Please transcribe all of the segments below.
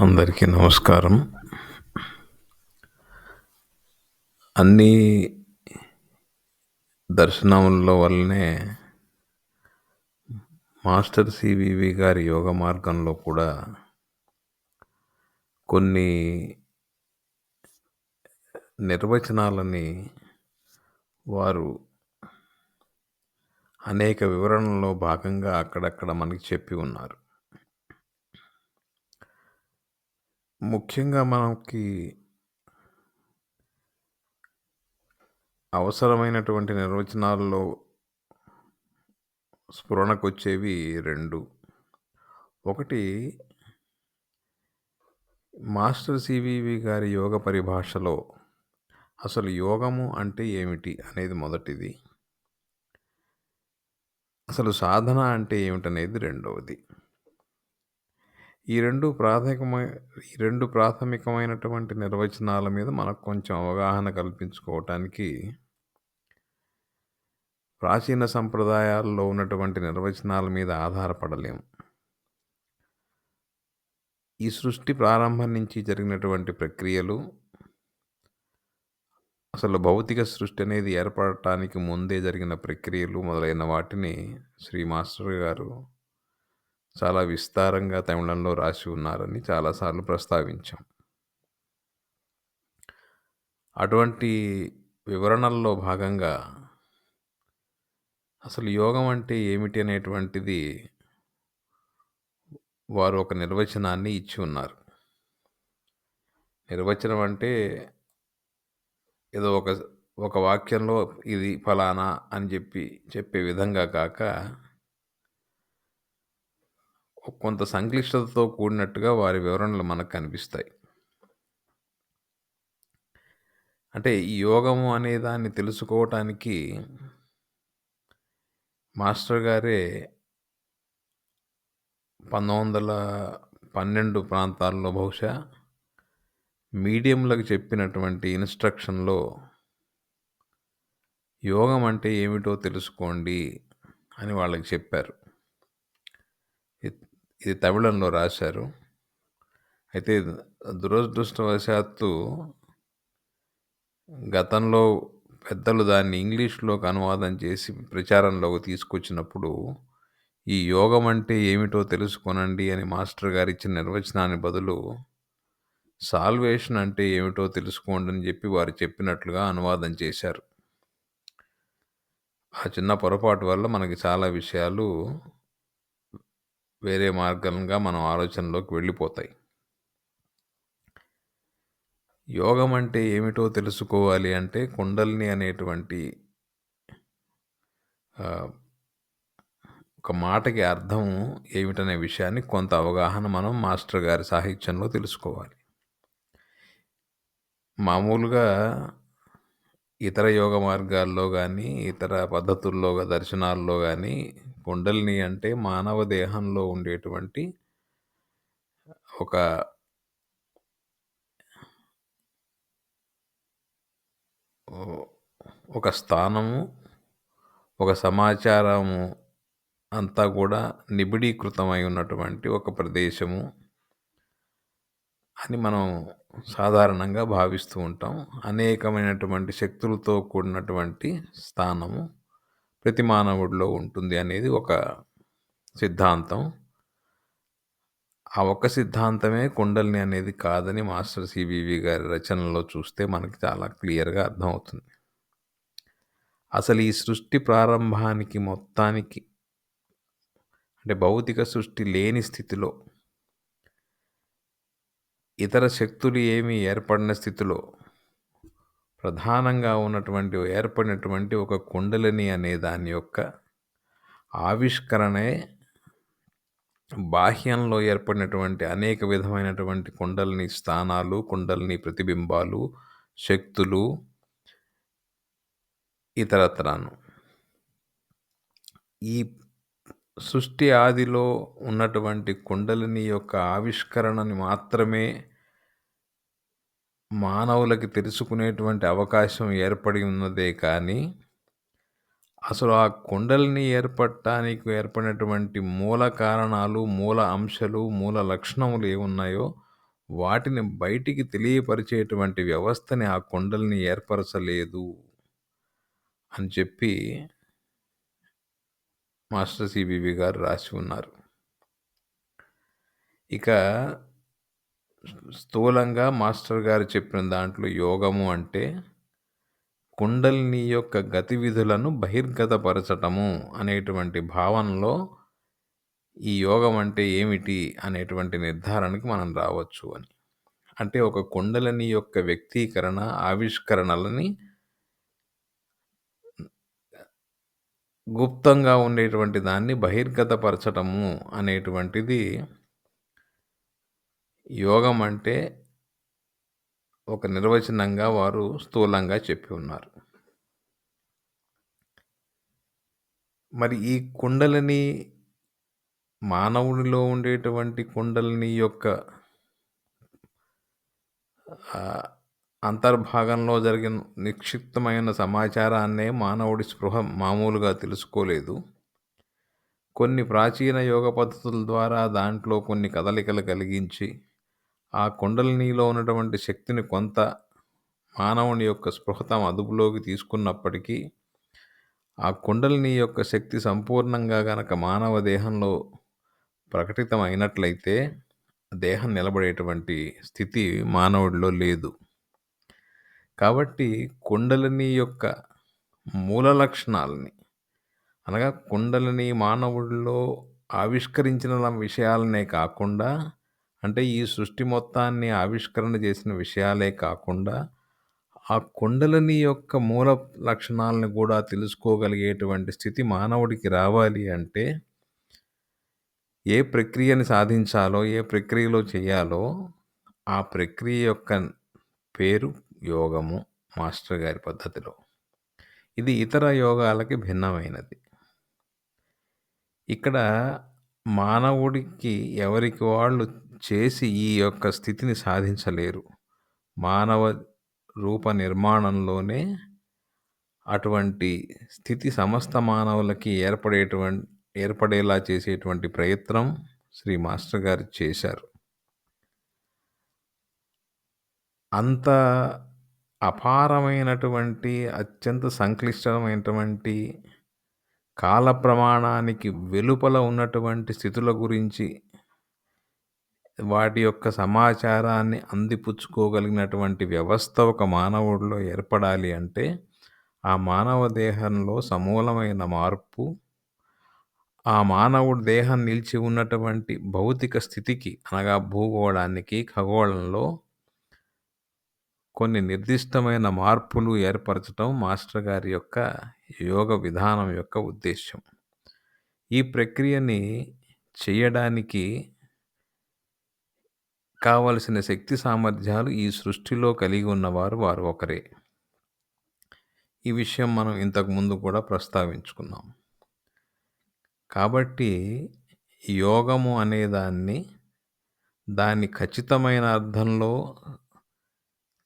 అందరికీ నమస్కారం. అన్ని దర్శనముల వల్లనే మాస్టర్ సివివి గారి యోగ మార్గంలో కూడా కొన్ని నిర్వచనాలని వారు అనేక వివరణలో భాగంగా అక్కడక్కడ మనకి చెప్పి ఉన్నారు. ముఖ్యంగా మనకి అవసరమైనటువంటి నిర్వచనాల్లో స్ఫురణకొచ్చేవి రెండు. ఒకటి మాస్టర్ సివివి గారి యోగ పరిభాషలో అసలు యోగము అంటే ఏమిటి అనేది మొదటిది. అసలు సాధన అంటే ఏమిటనేది రెండవది. ఈ రెండు ప్రాథమికమై ఈ రెండు ప్రాథమికమైనటువంటి నిర్వచనాల మీద మనకు కొంచెం అవగాహన కల్పించుకోవటానికి ప్రాచీన సంప్రదాయాల్లో ఉన్నటువంటి నిర్వచనాల మీద ఆధారపడలేము ఈ సృష్టి ప్రారంభం నుంచి జరిగినటువంటి ప్రక్రియలు అసలు భౌతిక సృష్టి అనేది ఏర్పడటానికి ముందే జరిగిన ప్రక్రియలు మొదలైన వాటిని శ్రీ మాస్టర్ గారు చాలా విస్తారంగా తమిళంలో రాసి ఉన్నారని చాలాసార్లు ప్రస్తావించాం. అటువంటి వివరణల్లో భాగంగా అసలు యోగం అంటే ఏమిటి అనేటువంటిది వారు ఒక నిర్వచనాన్ని ఇచ్చి ఉన్నారు. నిర్వచనం అంటే ఏదో ఒక ఒక వాక్యంలో ఇది ఫలానా అని చెప్పి చెప్పే విధంగా కాక కొంత సంక్లిష్టతతో కూడినట్టుగా వారి వివరణలు మనకు కనిపిస్తాయి. అంటే ఈ యోగము అనే దాన్ని తెలుసుకోవటానికి మాస్టర్ గారే పంతొమ్మిది వందల పన్నెండు ప్రాంతాల్లో బహుశా మీడియంలకు చెప్పినటువంటి ఇన్స్ట్రక్షన్లో యోగం అంటే ఏమిటో తెలుసుకోండి అని వాళ్ళకి చెప్పారు. ఇది తమిళంలో రాశారు. అయితే దురదృష్టవశాత్తు గతంలో పెద్దలు దాన్ని ఇంగ్లీష్లోకి అనువాదం చేసి ప్రచారంలోకి తీసుకొచ్చినప్పుడు ఈ యోగం అంటే ఏమిటో తెలుసుకోనండి అని మాస్టర్ గారు ఇచ్చిన నిర్వచనాన్ని బదులు సాల్వేషన్ అంటే ఏమిటో తెలుసుకోండి అని చెప్పి వారు చెప్పినట్లుగా అనువాదం చేశారు. ఆ చిన్న పొరపాటు వల్ల మనకి చాలా విషయాలు వేరే మార్గంగా మనం ఆలోచనలోకి వెళ్ళిపోతాయి. యోగం అంటే ఏమిటో తెలుసుకోవాలి అంటే కుండల్ని అనేటువంటి ఒక మాటకి అర్థం ఏమిటనే విషయాన్ని కొంత అవగాహన మనం మాస్టర్ గారి సాహిత్యంలో తెలుసుకోవాలి. మామూలుగా ఇతర యోగ మార్గాల్లో కానీ ఇతర పద్ధతుల్లో దర్శనాల్లో కానీ కుండలిని అంటే మానవ దేహంలో ఉండేటువంటి ఒక ఒక స్థానము ఒక సమాచారము అంతా కూడా నిబిడీకృతమై ఉన్నటువంటి ఒక ప్రదేశము అని మనం సాధారణంగా భావిస్తూ ఉంటాం. అనేకమైనటువంటి శక్తులతో కూడినటువంటి స్థానము. ప్రతి మానవుడిలో ఉంటుంది అనేది ఒక సిద్ధాంతం. ఆ ఒక్క సిద్ధాంతమే కుండల్ని అనేది కాదని మాస్టర్ సివివి గారి రచనలో చూస్తే మనకి చాలా క్లియర్గా అర్థమవుతుంది. అసలు ఈ సృష్టి ప్రారంభానికి మొత్తానికి అంటే భౌతిక సృష్టి లేని స్థితిలో ఇతర శక్తులు ఏమీ ఏర్పడిన స్థితిలో ప్రధానంగా ఉన్నటువంటి ఏర్పడినటువంటి ఒక కుండలిని అనే దాని యొక్క ఆవిష్కరణే బాహ్యంలో ఏర్పడినటువంటి అనేక విధమైనటువంటి కుండలిని స్థానాలు కుండలిని ప్రతిబింబాలు శక్తులు ఇతరత్రాను. ఈ సృష్టి ఆదిలో ఉన్నటువంటి కుండలిని యొక్క ఆవిష్కరణని మాత్రమే మానవులకి తెలుసుకునేటువంటి అవకాశం ఏర్పడి ఉన్నదే కానీ అసలు ఆ కుండలిని ఏర్పడటానికి ఏర్పడినటువంటి మూల కారణాలు మూల అంశాలు మూల లక్షణములు ఏమున్నాయో వాటిని బయటికి తెలియపరిచేటువంటి వ్యవస్థని ఆ కుండలిని ఏర్పరచలేదు అని చెప్పి మాస్టర్ సిబివి గారు రాసి ఉన్నారు. ఇక స్థూలంగా మాస్టర్ గారు చెప్పిన దాంట్లో యోగము అంటే కుండలిని యొక్క గతివిధులను బహిర్గతపరచటము అనేటువంటి భావనలో ఈ యోగం అంటే ఏమిటి అనేటువంటి నిర్ధారణకి మనం రావచ్చు అని. అంటే ఒక కుండలిని యొక్క వ్యక్తీకరణ ఆవిష్కరణలని గుప్తంగా ఉండేటువంటి దాన్ని బహిర్గతపరచటము అనేటువంటిది యోగం అంటే ఒక నిర్వచనంగా వారు స్థూలంగా చెప్పి ఉన్నారు. మరి ఈ కుండలని మానవుడిలో ఉండేటువంటి కుండలని యొక్క అంతర్భాగంలో జరిగిన నిక్షిప్తమైన సమాచారాన్నే మానవుడి స్పృహ మామూలుగా తెలుసుకోలేదు. కొన్ని ప్రాచీన యోగ పద్ధతుల ద్వారా దాంట్లో కొన్ని కదలికలు కలిగించి ఆ కుండలినిలో ఉన్నటువంటి శక్తిని కొంత మానవుని యొక్క స్పృహతం అదుపులోకి తీసుకున్నప్పటికీ ఆ కుండలిని యొక్క శక్తి సంపూర్ణంగా గనక మానవ దేహంలో ప్రకటితమైనట్లయితే దేహం నిలబడేటువంటి స్థితి మానవుడిలో లేదు. కాబట్టి కుండలిని యొక్క మూల లక్షణాలని అనగా కుండలిని మానవుడిలో ఆవిష్కరించిన విషయాలనే కాకుండా అంటే ఈ సృష్టి మొత్తాన్ని ఆవిష్కరణ చేసిన విషయాలే కాకుండా ఆ కుండలని యొక్క మూల లక్షణాలను కూడా తెలుసుకోగలిగేటువంటి స్థితి మానవుడికి రావాలి అంటే ఏ ప్రక్రియని సాధించాలో ఏ ప్రక్రియలో చేయాలో ఆ ప్రక్రియ యొక్క పేరు యోగము మాస్టర్ గారి పద్ధతిలో. ఇది ఇతర యోగాలకి భిన్నమైనది. ఇక్కడ మానవుడికి ఎవరికి వాళ్ళు చేసి ఈ యొక్క స్థితిని సాధించలేరు. మానవ రూప నిర్మాణంలోనే అటువంటి స్థితి సమస్త మానవులకి ఏర్పడేటువంటి ఏర్పడేలా చేసేటువంటి ప్రయత్నం శ్రీ మాస్టర్ గారు చేశారు. అంత అపారమైనటువంటి అత్యంత సంక్లిష్టమైనటువంటి కాల ప్రమాణానికి వెలుపల ఉన్నటువంటి స్థితుల గురించి వాటి యొక్క సమాచారాన్ని అందిపుచ్చుకోగలిగినటువంటి వ్యవస్థ ఒక మానవుడిలో ఏర్పడాలి అంటే ఆ మానవ దేహంలో సమూలమైన మార్పు ఆ మానవుడి దేహం నిలిచి ఉన్నటువంటి భౌతిక స్థితికి అనగా భూగోళానికి ఖగోళంలో కొన్ని నిర్దిష్టమైన మార్పులు ఏర్పరచటం మాస్టర్ గారి యొక్క యోగ విధానం యొక్క ఉద్దేశం ఈ ప్రక్రియని చేయడానికి కావలసిన శక్తి సామర్థ్యాలు ఈ సృష్టిలో కలిగి ఉన్నవారు వారు ఒకరే. ఈ విషయం మనం ఇంతకు ముందు కూడా ప్రస్తావించుకున్నాం. కాబట్టి యోగము అనేదాన్ని దాని ఖచ్చితమైన అర్థంలో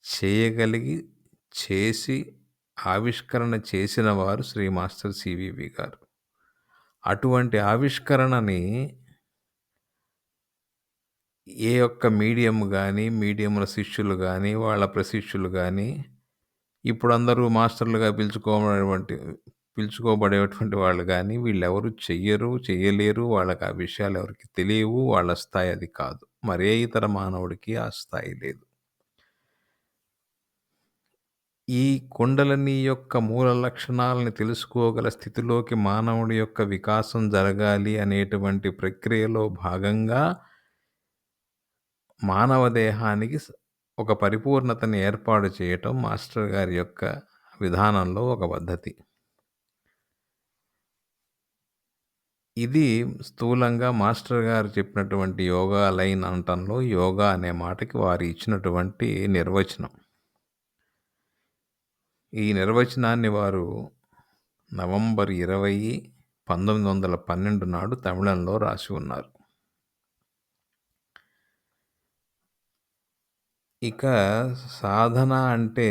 చేయగలిగి చేసి ఆవిష్కరణ చేసిన వారు శ్రీ మాస్టర్ సివివి గారు. అటువంటి ఆవిష్కరణని ఏ ఒక్క మీడియం కానీ మీడియంల శిష్యులు కానీ వాళ్ళ ప్రశిష్యులు కానీ ఇప్పుడు అందరూ మాస్టర్లుగా పిలుచుకోబడేటువంటి పిలుచుకోబడేటువంటి వాళ్ళు కానీ వీళ్ళెవరు చెయ్యరు చెయ్యలేరు వాళ్ళకి ఆ విషయాలు ఎవరికి తెలియవు వాళ్ళ స్థాయి అది కాదు. మరే ఇతర మానవుడికి ఆ స్థాయి లేదు. ఈ కుండలని యొక్క మూల లక్షణాలని తెలుసుకోగల స్థితిలోకి మానవుడి యొక్క వికాసం జరగాలి అనేటువంటి ప్రక్రియలో భాగంగా మానవ దేహానికి ఒక పరిపూర్ణతని ఏర్పాటు చేయటం మాస్టర్ గారి యొక్క విధానంలో ఒక పద్ధతి. ఇది స్థూలంగా మాస్టర్ గారు చెప్పినటువంటి యోగా లైన్ అనటంలో యోగా అనే మాటకి వారు ఇచ్చినటువంటి నిర్వచనం. ఈ నిర్వచనాన్ని వారు నవంబర్ ఇరవై పంతొమ్మిది వందల పన్నెండు నాడు తమిళంలో రాసి ఉన్నారు. ఇక సాధన అంటే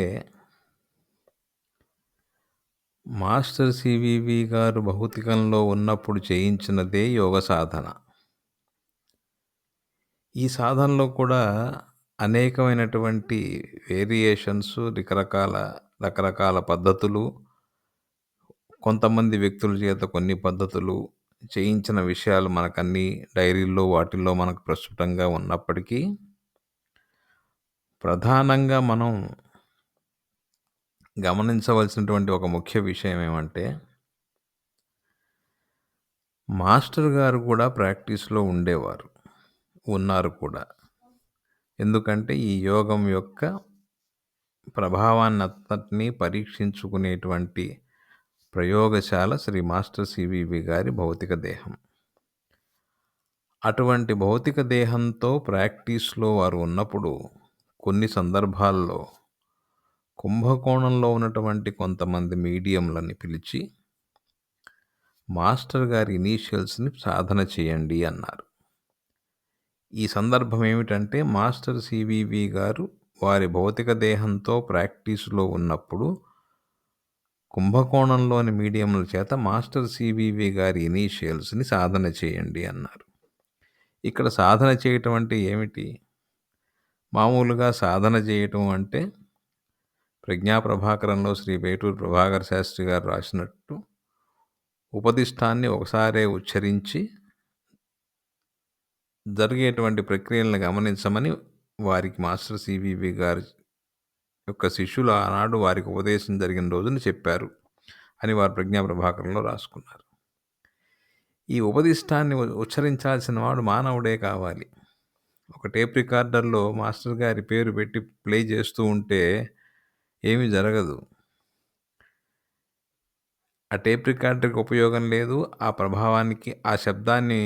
మాస్టర్ సివివి గారు భౌతికంలో ఉన్నప్పుడు చేయించినదే యోగ సాధన. ఈ సాధనలో కూడా అనేకమైనటువంటి వేరియేషన్స్ రకరకాల రకరకాల పద్ధతులు కొంతమంది వ్యక్తుల చేత కొన్ని పద్ధతులు చేయించిన విషయాలు మనకన్నీ డైరీల్లో వాటిల్లో మనకు ప్రస్తుతంగా ఉన్నప్పటికీ ప్రధానంగా మనం గమనించవలసినటువంటి ఒక ముఖ్య విషయం ఏమంటే మాస్టర్ గారు కూడా ప్రాక్టీస్లో ఉండేవారు ఉన్నారు కూడా. ఎందుకంటే ఈ యోగం యొక్క ప్రభావాన్ని అంతటినీ పరీక్షించుకునేటువంటి ప్రయోగశాల శ్రీ మాస్టర్ సివివి గారి భౌతిక దేహం. అటువంటి భౌతిక దేహంతో ప్రాక్టీస్లో వారు ఉన్నప్పుడు కొన్ని సందర్భాల్లో కుంభకోణంలో ఉన్నటువంటి కొంతమంది మీడియంలని పిలిచి మాస్టర్ గారి ఇనీషియల్స్ని సాధన చేయండి అన్నారు. ఈ సందర్భం ఏమిటంటే మాస్టర్ సివివి గారు వారి భౌతిక దేహంతో ప్రాక్టీసులో ఉన్నప్పుడు కుంభకోణంలోని మీడియంల చేత మాస్టర్ సివివి గారి ఇనీషియల్స్ని సాధన చేయండి అన్నారు. ఇక్కడ సాధన చేయటం అంటే ఏమిటి? మామూలుగా సాధన చేయటం అంటే ప్రజ్ఞాప్రభాకరంలో శ్రీ పేటూరు ప్రభాకర్ శాస్త్రి గారు రాసినట్టు ఉపదిష్టాన్ని ఒకసారే ఉచ్చరించి జరిగేటువంటి ప్రక్రియలను గమనించమని వారికి మాస్టర్ సివివి గారు యొక్క శిష్యులు ఆనాడు వారికి ఉపదేశం జరిగిన రోజున చెప్పారు అని వారు ప్రజ్ఞా ప్రభాకరంలో రాసుకున్నారు. ఈ ఉపదిష్టాన్ని ఉచ్చరించాల్సిన వాడు మానవుడే కావాలి. ఒక టేప్ రికార్డర్లో మాస్టర్ గారి పేరు పెట్టి ప్లే చేస్తూ ఉంటే ఏమీ జరగదు. ఆ టేప్ రికార్డర్కి ఉపయోగం లేదు. ఆ ప్రభావానికి ఆ శబ్దాన్ని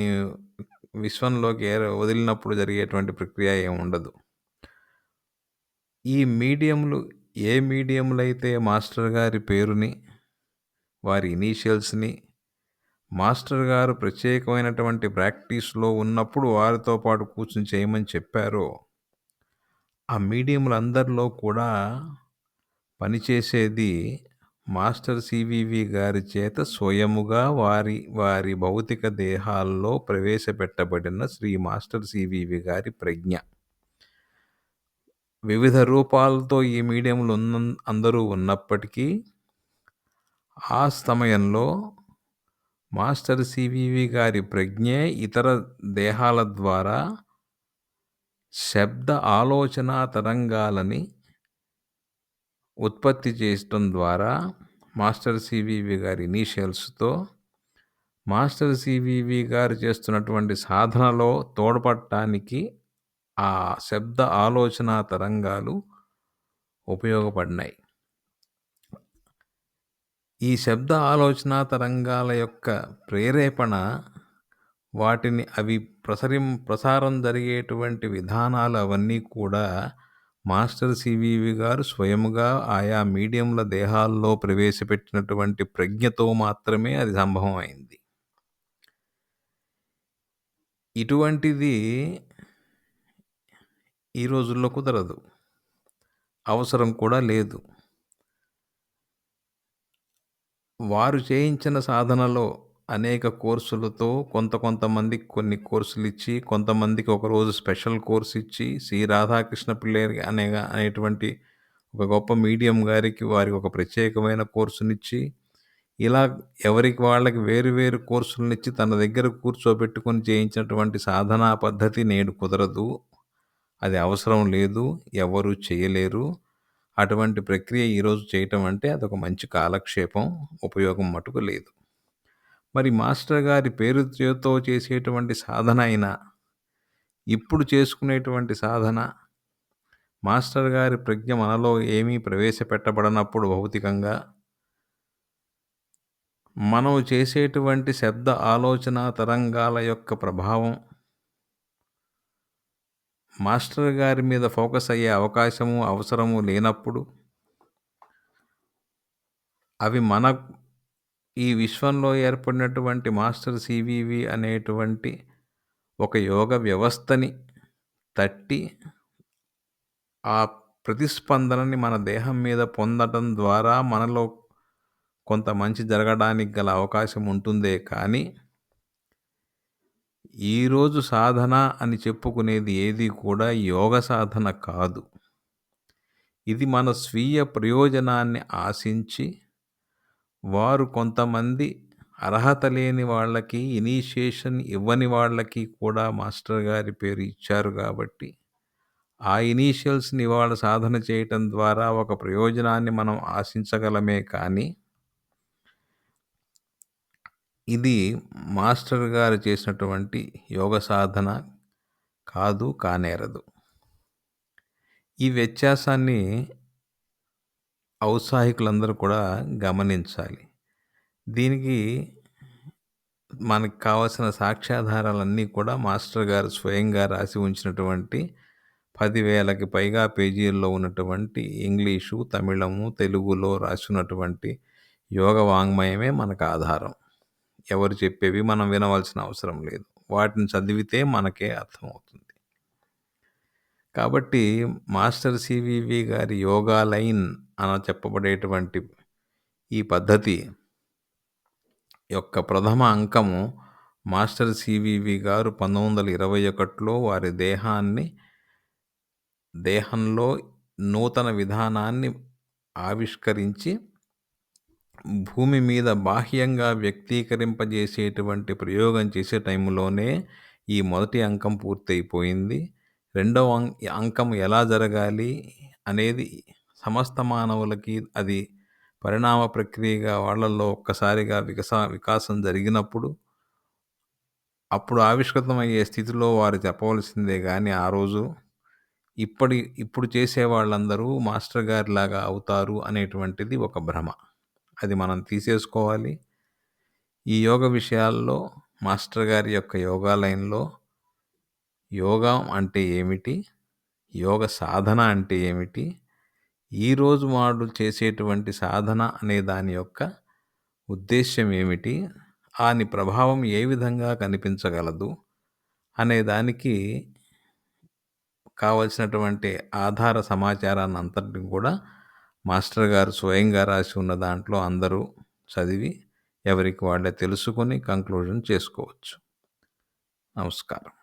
విశ్వంలోకి వదిలినప్పుడు జరిగేటువంటి ప్రక్రియ ఏమి ఉండదు. ఈ మీడియంలు ఏ మీడియంలైతే మాస్టర్ గారి పేరుని వారి ఇనీషియల్స్ని మాస్టర్ గారు ప్రత్యేకమైనటువంటి ప్రాక్టీస్లో ఉన్నప్పుడు వారితో పాటు కూర్చుని చేయమని చెప్పారో. ఆ మీడియంలందరిలో కూడా పనిచేసేది మాస్టర్ సివివి గారి చేత స్వయముగా వారి వారి భౌతిక దేహాల్లో ప్రవేశపెట్టబడిన శ్రీ మాస్టర్ సివివి గారి ప్రజ్ఞ. వివిధ రూపాలతో ఈ మీడియంలు ఉన్న అందరూ ఉన్నప్పటికీ ఆ సమయంలో మాస్టర్ సివివి గారి ప్రజ్ఞే ఇతర దేహాల ద్వారా శబ్ద ఆలోచన తరంగాలని ఉత్పత్తి చేయటం ద్వారా మాస్టర్ సివివి గారి ఇనీషియల్స్తో మాస్టర్ సివివి గారు చేస్తున్నటువంటి సాధనలో తోడ్పడటానికి ఆ శబ్ద ఆలోచన తరంగాలు ఉపయోగపడినాయి. ఈ శబ్ద ఆలోచన తరంగాల యొక్క ప్రేరేపణ వాటిని అవి ప్రసరిం ప్రసారం జరిగేటువంటి విధానాలు అవన్నీ కూడా మాస్టర్ సివివి గారు స్వయముగా ఆయా మీడియంల దేహాల్లో ప్రవేశపెట్టినటువంటి ప్రజ్ఞతో మాత్రమే అది సంభవమైంది. ఇటువంటిది ఈ రోజుల్లో కుదరదు. అవసరం కూడా లేదు. వారు చేయించిన సాధనలో అనేక కోర్సులతో కొంత కొంతమందికి కొన్ని కోర్సులు ఇచ్చి కొంతమందికి ఒకరోజు స్పెషల్ కోర్స్ ఇచ్చి శ్రీ రాధాకృష్ణ పిల్లేరి అనే అనేటువంటి ఒక గొప్ప మీడియం గారికి వారికి ఒక ప్రత్యేకమైన కోర్సునిచ్చి ఇలా ఎవరికి వాళ్ళకి వేరు వేరు కోర్సులనిచ్చి తన దగ్గర కూర్చోబెట్టుకొని చేయించినటువంటి సాధనా పద్ధతి నేడు కుదరదు. అది అవసరం లేదు. ఎవరు చేయలేరు. అటువంటి ప్రక్రియ ఈరోజు చేయటం అంటే అదొక మంచి కాలక్షేపం ఉపయోగం మటుకు లేదు. మరి మాస్టర్ గారి పేరుతో చేసేటువంటి సాధన అయినా ఇప్పుడు చేసుకునేటువంటి సాధన మాస్టర్ గారి ప్రజ్ఞ మనలో ఏమీ ప్రవేశపెట్టబడనప్పుడు భౌతికంగా మనం చేసేటువంటి శబ్ద ఆలోచన తరంగాల యొక్క ప్రభావం మాస్టర్ గారి మీద ఫోకస్ అయ్యే అవకాశము అవసరము లేనప్పుడు అవి మన ఈ విశ్వంలో ఏర్పడినటువంటి మాస్టర్ సివివి అనేటువంటి ఒక యోగ వ్యవస్థని తట్టి ఆ ప్రతిస్పందనని మన దేహం మీద పొందడం ద్వారా మనలో కొంత మంచి జరగడానికి గల అవకాశం ఉంటుందే కానీ ఈరోజు సాధన అని చెప్పుకునేది ఏది కూడా యోగ సాధన కాదు. ఇది మన స్వీయ ప్రయోజనాన్ని ఆశించి వారు కొంతమంది అర్హత లేని వాళ్ళకి ఇనీషియేషన్ ఇవ్వని వాళ్ళకి కూడా మాస్టర్ గారి పేరు ఇచ్చారు కాబట్టి ఆ ఇనీషియల్స్ని వాళ్ళ సాధన చేయటం ద్వారా ఒక ప్రయోజనాన్ని మనం ఆశించగలమే కానీ ఇది మాస్టర్ గారు చేసినటువంటి యోగ సాధన కాదు కానేరదు. ఈ వ్యత్యాసాన్ని ఔత్సాహికులందరూ కూడా గమనించాలి. దీనికి మనకు కావలసిన సాక్ష్యాధారాలన్నీ కూడా మాస్టర్ గారు స్వయంగా రాసి ఉంచినటువంటి పదివేలకి పైగా పేజీల్లో ఉన్నటువంటి ఇంగ్లీషు తమిళము తెలుగులో రాసినటువంటి యోగ వాంగ్మయమే మనకు ఆధారం. ఎవరు చెప్పేవి మనం వినవలసిన అవసరం లేదు. వాటిని చదివితే మనకే అర్థమవుతుంది. కాబట్టి మాస్టర్ సివివి గారి యోగా లైన్ అని చెప్పబడేటువంటి ఈ పద్ధతి యొక్క ప్రథమ అంకము మాస్టర్ సివివి గారు పంతొమ్మిది వందల ఇరవై ఒకటిలో వారి దేహాన్ని దేహంలో నూతన విధానాన్ని ఆవిష్కరించి భూమి మీద బాహ్యంగా వ్యక్తీకరింపజేసేటువంటి ప్రయోగం చేసే టైంలోనే ఈ మొదటి అంకం పూర్తయిపోయింది. రెండవ అంకం ఎలా జరగాలి అనేది సమస్త మానవులకి అది పరిణామ ప్రక్రియగా వాళ్ళల్లో ఒక్కసారిగా వికసా వికాసం జరిగినప్పుడు అప్పుడు ఆవిష్కృతమయ్యే స్థితిలో వారు చెప్పవలసిందే కానీ ఆ రోజు ఇప్పటి ఇప్పుడు చేసే వాళ్ళందరూ మాస్టర్ గారిలాగా అవుతారు అనేటువంటిది ఒక భ్రమ. అది మనం తీసేసుకోవాలి. ఈ యోగ విషయాల్లో మాస్టర్ గారి యొక్క యోగా లైన్లో యోగా అంటే ఏమిటి? యోగ సాధన అంటే ఏమిటి? ఈరోజు వాడు చేసేటువంటి సాధన అనే దాని యొక్క ఉద్దేశ్యం ఏమిటి? దాని ప్రభావం ఏ విధంగా కనిపించగలదు? అనే దానికి కావలసినటువంటి ఆధార సమాచారాన్ని అంతటిని కూడా మాస్టర్ గారు స్వయంగా రాసి ఉన్న దాంట్లో అందరూ చదివి ఎవరికి వాళ్ళే తెలుసుకొని కంక్లూజన్ చేసుకోవచ్చు. నమస్కారం.